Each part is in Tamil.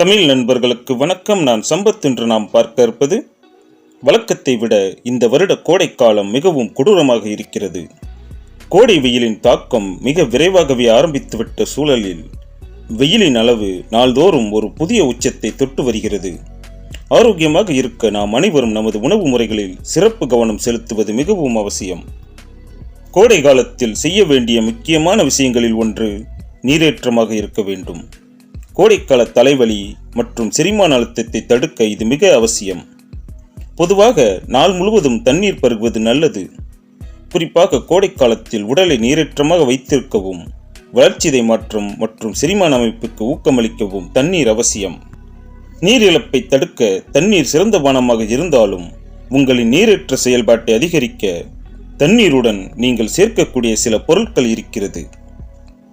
தமிழ் நண்பர்களுக்கு வணக்கம். நான் சம்பத் என்று நாம் பார்க்க இருப்பது வழக்கத்தை விட இந்த வருட கோடைக்காலம் மிகவும் கொடூரமாக இருக்கிறது. கோடை வெயிலின் தாக்கம் மிக விரைவாகவே ஆரம்பித்துவிட்ட சூழலில் வெயிலின் அளவு நாள்தோறும் ஒரு புதிய உச்சத்தை தொட்டு வருகிறது. ஆரோக்கியமாக இருக்க நாம் அனைவரும் நமது உணவு முறைகளில் சிறப்பு கவனம் செலுத்துவது மிகவும் அவசியம். கோடை காலத்தில் செய்ய வேண்டிய முக்கியமான விஷயங்களில் ஒன்று நீரேற்றமாக இருக்க வேண்டும். கோடைக்கால தலைவலி மற்றும் செரிமான அழுத்தத்தை தடுக்க இது மிக அவசியம். பொதுவாக நாள் முழுவதும் தண்ணீர் பருகுவது நல்லது. குறிப்பாக கோடைக்காலத்தில் உடலை நீரேற்றமாக வைத்திருக்கவும் வளர்ச்சிதை மாற்றம் மற்றும் செரிமான அமைப்புக்கு ஊக்கமளிக்கவும் தண்ணீர் அவசியம். நீர் இழப்பை தடுக்க தண்ணீர் சிறந்த பானமாக இருந்தாலும் உங்களின் நீரேற்ற செயல்பாட்டை அதிகரிக்க தண்ணீருடன் நீங்கள் சேர்க்கக்கூடிய சில பொருட்கள் இருக்கிறது.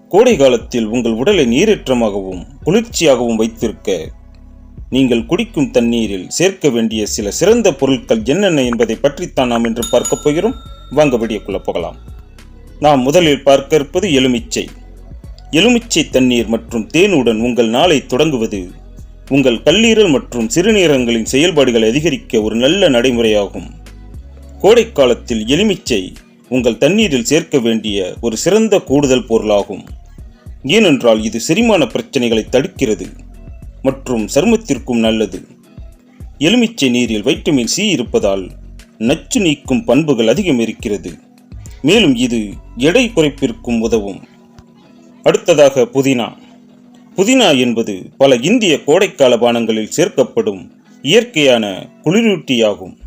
கோடை காலத்தில் உங்கள் உடலை நீரேற்றமாகவும் குளிர்ச்சியாகவும் வைத்திருக்க நீங்கள் குடிக்கும் தண்ணீரில் சேர்க்க வேண்டிய சில சிறந்த பொருட்கள் என்னென்ன என்பதை பற்றித்தான் நாம் இன்று பார்க்கப் போகிறோம். வாங்க வீடியோக்குள்ள போகலாம். நாம் முதலில் பார்க்க இருப்பது எலுமிச்சை. எலுமிச்சை தண்ணீர் மற்றும் தேனுடன் உங்கள் நாளை தொடங்குவது உங்கள் கல்லீரல் மற்றும் சிறுநீரகங்களின் செயல்பாடுகளை அதிகரிக்க ஒரு நல்ல நடைமுறையாகும். கோடைக்காலத்தில் எலுமிச்சை உங்கள் தண்ணீரில் சேர்க்க வேண்டிய ஒரு சிறந்த கூடுதல் பொருளாகும். ஏனென்றால் இது செரிமான பிரச்சனைகளை தடுக்கிறது மற்றும் சருமத்திற்கும் நல்லது. எலுமிச்சை நீரில் வைட்டமின் சி இருப்பதால் நச்சு நீக்கும் பண்புகள் அதிகம் இருக்கிறது. மேலும் இது எடை குறைப்பிற்கும் உதவும். அடுத்ததாக புதினா. புதினா என்பது பல இந்திய கோடைக்கால பானங்களில் சேர்க்கப்படும் இயற்கையான குளிரூட்டியாகும்.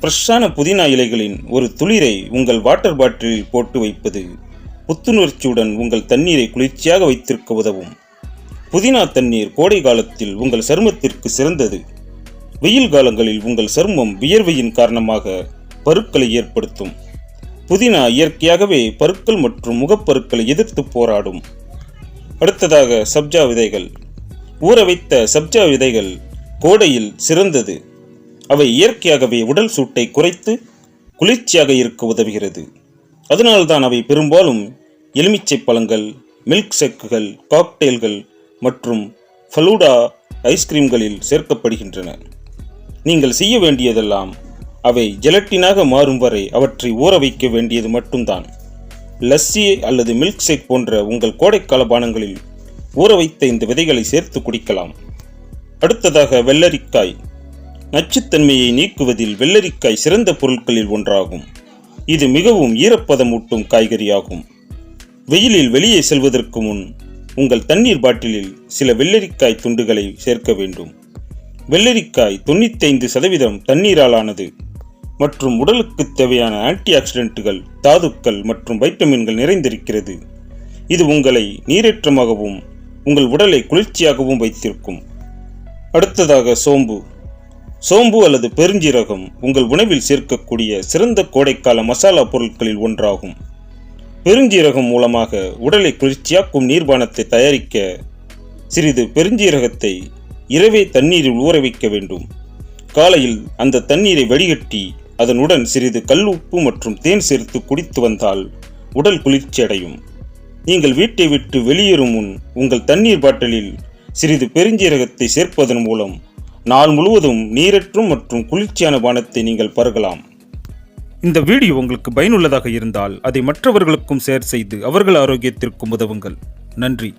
ஃப்ரெஷ்ஷான புதினா இலைகளின் ஒரு துளிரை உங்கள் வாட்டர் பாட்டிலில் போட்டு வைப்பது புத்துணர்ச்சியுடன் உங்கள் தண்ணீரை குளிர்ச்சியாக வைத்திருக்க உதவும். புதினா தண்ணீர் கோடை காலத்தில் உங்கள் சருமத்திற்கு சிறந்தது. வெயில் காலங்களில் உங்கள் சருமம் வியர்வையின் காரணமாக பருக்களை ஏற்படுத்தும். புதினா இயற்கையாகவே பருக்கள் மற்றும் முகப்பருக்களை எதிர்த்து போராடும். அடுத்ததாக சப்ஜா விதைகள். ஊற வைத்த சப்ஜா விதைகள் கோடையில் சிறந்தது. அவை இயற்கையாகவே உடல் சூட்டை குறைத்து குளிர்ச்சியாக இருக்க உதவுகிறது. அதனால்தான் அவை பெரும்பாலும் எலுமிச்சை பழங்கள் மில்க் ஷேக்குகள் காக்டெயில்கள் மற்றும் ஃபலூடா ஐஸ்கிரீம்களில் சேர்க்கப்படுகின்றன. நீங்கள் செய்ய வேண்டியதெல்லாம் அவை ஜெலட்டினாக மாறும் வரை அவற்றை ஊற வைக்க வேண்டியது மட்டும்தான். லஸ்ஸி அல்லது மில்க் ஷேக் போன்ற உங்கள் கோடைக்கால பானங்களில் ஊற வைத்த இந்த விதைகளை சேர்த்து குடிக்கலாம். அடுத்ததாக வெள்ளரிக்காய். நச்சுத்தன்மையை நீக்குவதில் வெள்ளரிக்காய் சிறந்த பொருட்களில் ஒன்றாகும். இது மிகவும் ஈரப்பதமூட்டும் காய்கறியாகும். வெயிலில் வெளியே செல்வதற்கு முன் உங்கள் தண்ணீர் பாட்டிலில் சில வெள்ளரிக்காய் துண்டுகளை சேர்க்க வேண்டும். வெள்ளரிக்காய் தொண்ணூத்தைந்து சதவீதம் தண்ணீராலானது மற்றும் உடலுக்கு தேவையான ஆன்டி ஆக்சிடென்ட்டுகள் தாதுக்கள் மற்றும் வைட்டமின்கள் நிறைந்திருக்கிறது. இது உங்களை நீரேற்றமாகவும் உங்கள் உடலை குளிர்ச்சியாகவும் வைத்திருக்கும். அடுத்ததாக சோம்பு. சோம்பு அல்லது பெருஞ்சீரகம் உங்கள் உணவில் சேர்க்கக்கூடிய சிறந்த கோடைக்கால மசாலா பொருட்களில் ஒன்றாகும். பெருஞ்சீரகம் மூலமாக உடலை குளிர்ச்சியாக்கும் நீர்பானத்தை தயாரிக்க சிறிது பெருஞ்சீரகத்தை இரவே தண்ணீரில் ஊற வைக்க வேண்டும். காலையில் அந்த தண்ணீரை வடிகட்டி அதனுடன் சிறிது கல் உப்பு மற்றும் தேன் சேர்த்து குடித்து வந்தால் உடல் குளிர்ச்சி அடையும். நீங்கள் வீட்டை விட்டு வெளியேறும் முன் உங்கள் தண்ணீர் பாட்டிலில் சிறிது பெருஞ்சீரகத்தை சேர்ப்பதன் மூலம் நாள் முழுவதும் நீரற்றும் மற்றும் குளிர்ச்சியான பானத்தை நீங்கள் பருகலாம். இந்த வீடியோ உங்களுக்கு பயனுள்ளதாக இருந்தால் அதை மற்றவர்களுக்கும் ஷேர் செய்து அவர்கள் ஆரோக்கியத்திற்கும் உதவுங்கள். நன்றி.